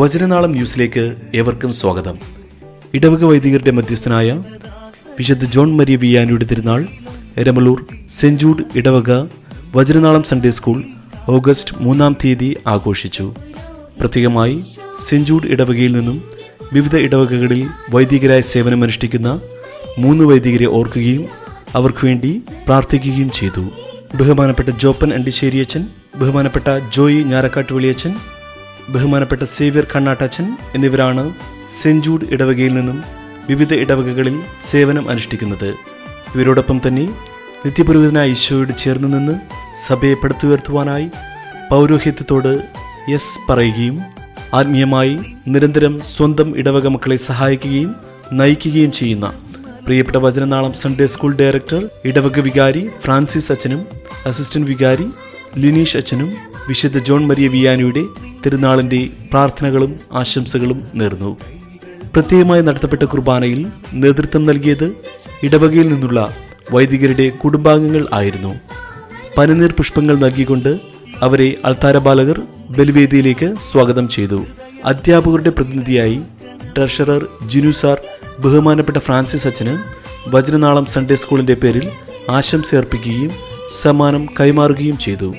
വചനനാളം ന്യൂസിലേക്ക് ഏവർക്കും സ്വാഗതം. ഇടവക വൈദികരുടെ മധ്യസ്ഥനായ വിശുദ്ധ ജോൺ മരിയ വിയാനിയുടെ തിരുനാൾ എരമലൂർ സെന്റ് ജൂഡ് ഇടവക വചനനാളം സൺഡേ സ്കൂൾ ഓഗസ്റ്റ് മൂന്നാം തീയതി ആഘോഷിച്ചു. പ്രത്യേകമായി സെന്റ് ജൂഡ് ഇടവകയിൽ നിന്നും വിവിധ ഇടവകകളിൽ വൈദികരായ സേവനമനുഷ്ഠിക്കുന്ന മൂന്ന് വൈദികരെ ഓർക്കുകയും അവർക്ക് വേണ്ടി പ്രാർത്ഥിക്കുകയും ചെയ്തു. ബഹുമാനപ്പെട്ട ജോപ്പൻ അണ്ടിശ്ശേരിയച്ചൻ ബഹുമാനപ്പെട്ട ജോയി ഞാറക്കാട്ട് വെളിയച്ചൻ ബഹുമാനപ്പെട്ട സേവ്യർ കണ്ണാട്ടച്ചൻ എന്നിവരാണ് സെഞ്ചൂഡ് ഇടവകയിൽ നിന്നും വിവിധ ഇടവകകളിൽ സേവനം അനുഷ്ഠിക്കുന്നത്. ഇവരോടൊപ്പം തന്നെ നിത്യപുരോഹിതനായ ഈശോയോട് ചേർന്ന് നിന്ന് സഭയെ പടുത്തുയർത്തുവാനായി പൗരോഹിത്യത്തോട് യെസ് പറയുകയും ആത്മീയമായി നിരന്തരം സ്വന്തം ഇടവക മക്കളെ സഹായിക്കുകയും നയിക്കുകയും ചെയ്യുന്ന പ്രിയപ്പെട്ട വചനനാളം സൺഡേ സ്കൂൾ ഡയറക്ടർ ഇടവക വികാരി ഫ്രാൻസിസ് അച്ഛനും അസിസ്റ്റന്റ് വികാരി ലിനീഷ് അച്ഛനും വിശുദ്ധ ജോൺ മരിയ വിയാനിയുടെ തിരുനാളിന്റെ പ്രാർത്ഥനകളും ആശംസകളും നേർന്നു. പ്രത്യേകമായി നടത്തപ്പെട്ട കുർബാനയിൽ നേതൃത്വം നൽകിയത് ഇടവകയിൽ നിന്നുള്ള വൈദികരുടെ കുടുംബാംഗങ്ങൾ ആയിരുന്നു. പനിനീർ പുഷ്പങ്ങൾ നൽകിക്കൊണ്ട് അവരെ അൾത്താര ബാലകർ ബലിവേദിയിലേക്ക് സ്വാഗതം ചെയ്തു. അധ്യാപകരുടെ പ്രതിനിധിയായി ട്രഷറർ ജിനു സാർ ബഹുമാനപ്പെട്ട ഫ്രാൻസിസ് അച്ഛന് വചനനാളം സൺഡേ സ്കൂളിന്റെ പേരിൽ ആശംസയർപ്പിക്കുകയും സമ്മാനം കൈമാറുകയും ചെയ്തു.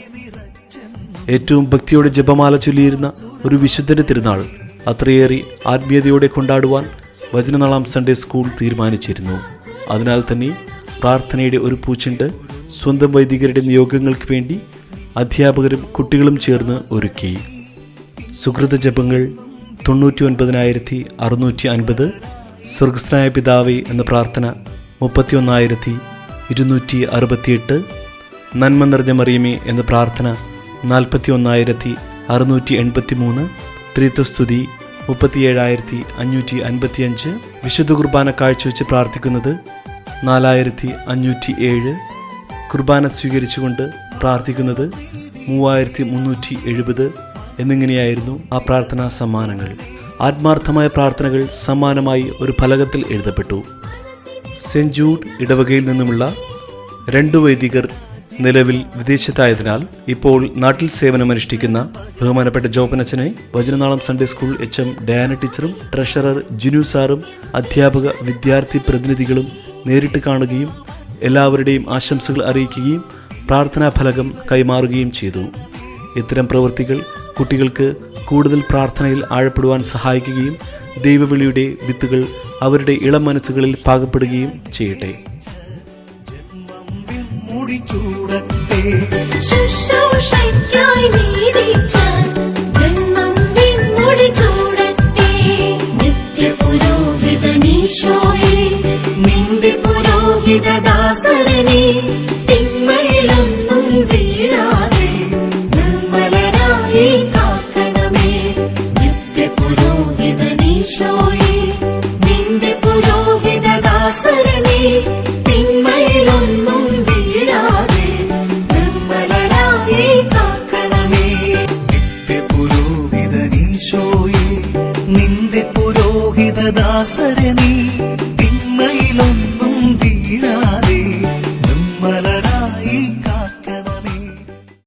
ഏറ്റവും ഭക്തിയോടെ ജപമാല ചൊല്ലിയിരുന്ന ഒരു വിശുദ്ധന്റെ തിരുനാൾ അത്രയേറെ ആത്മീയതയോടെ കൊണ്ടാടുവാൻ വചനനാളാം സൺഡേ സ്കൂൾ തീരുമാനിച്ചിരുന്നു. അതിനാൽ തന്നെ പ്രാർത്ഥനയുടെ ഒരു പൂച്ചെണ്ട് സ്വന്തം വൈദികരുടെ നിയോഗങ്ങൾക്ക് വേണ്ടി അധ്യാപകരും കുട്ടികളും ചേർന്ന് ഒരുക്കി. സുഹൃത ജപങ്ങൾ തൊണ്ണൂറ്റി ഒൻപതിനായിരത്തി അറുന്നൂറ്റി അൻപത് സ്വർഗസ്നായ പിതാവേ എന്ന പ്രാർത്ഥന മുപ്പത്തി ഒന്നായിരത്തി ഇരുന്നൂറ്റി അറുപത്തിയെട്ട് നന്മ നിറഞ്ഞ മറിയമേ എന്ന പ്രാർത്ഥന നാൽപ്പത്തി ഒന്നായിരത്തി അറുന്നൂറ്റി എൺപത്തി മൂന്ന് ത്രിത്വസ്തുതി മുപ്പത്തിയേഴായിരത്തി അഞ്ഞൂറ്റി അൻപത്തിയഞ്ച് വിശുദ്ധ കുർബാന കാഴ്ചവെച്ച് പ്രാർത്ഥിക്കുന്നത് നാലായിരത്തി അഞ്ഞൂറ്റി ഏഴ് കുർബാന സ്വീകരിച്ചുകൊണ്ട് പ്രാർത്ഥിക്കുന്നത് മൂവായിരത്തി മുന്നൂറ്റി എഴുപത് എന്നിങ്ങനെയായിരുന്നു ആ പ്രാർത്ഥനാ സമ്മാനങ്ങൾ. ആത്മാർത്ഥമായ പ്രാർത്ഥനകൾ സമ്മാനമായി ഒരു ഫലകത്തിൽ എഴുതപ്പെട്ടു. സെന്റ് ജൂഡ് ഇടവകയിൽ നിന്നുമുള്ള രണ്ട് വൈദികർ നിലവിൽ വിദേശത്തായതിനാൽ ഇപ്പോൾ നാട്ടിൽ സേവനമനുഷ്ഠിക്കുന്ന ബഹുമാനപ്പെട്ട ജോപ്പനച്ചനെ Vachananalam Sunday school H M Diana ടീച്ചറും ട്രഷറർ ജിനു സാറും അധ്യാപക വിദ്യാർത്ഥി പ്രതിനിധികളും നേരിട്ട് കാണുകയും എല്ലാവരുടെയും ആശംസകൾ അറിയിക്കുകയും പ്രാർത്ഥനാ ഫലകം കൈമാറുകയും ചെയ്തു. ഇത്തരം പ്രവൃത്തികൾ കുട്ടികൾക്ക് കൂടുതൽ പ്രാർത്ഥനയിൽ ആഴപ്പെടുവാൻ സഹായിക്കുകയും ദൈവവിളിയുടെ വിത്തുകൾ അവരുടെ ഇളം മനസ്സുകളിൽ പാകപ്പെടുകയും ചെയ്യട്ടെ. കൂടി ചൂടത്തെ ശുശ്രൂഷയ്ക്കായി നീതിച്ച ജന്മം വിമ്മൊടി ചൂടട്ടെ നിത്യ പുരോഹിതനീശോയെ നിന്റെ പുരോഹിതദാസരനെ തിന്മയിലൊന്നും വീഴാതെ നിർമ്മലനായി കാക്കണമേ. നിത്യ പുരോഹിതനീശോയെ നിന്റെ പുരോഹിതദാസരനെ